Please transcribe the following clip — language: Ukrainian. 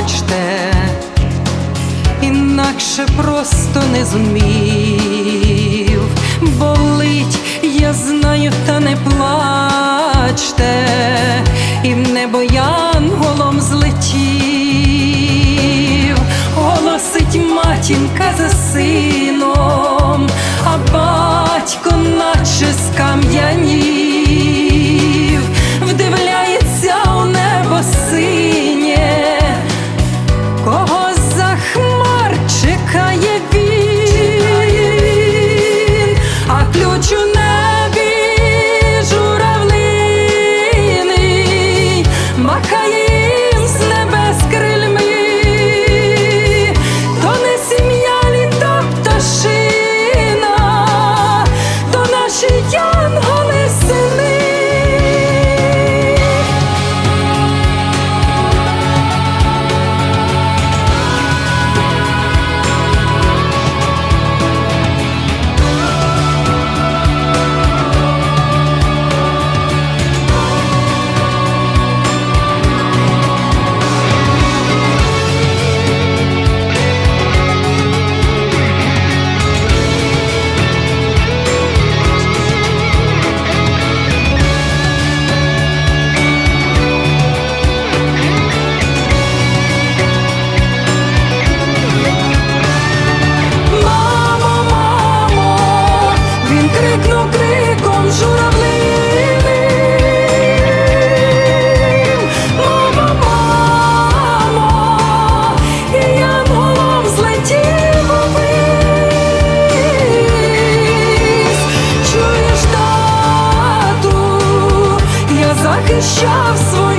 Пробачте, інакше просто не зумів. так і щас.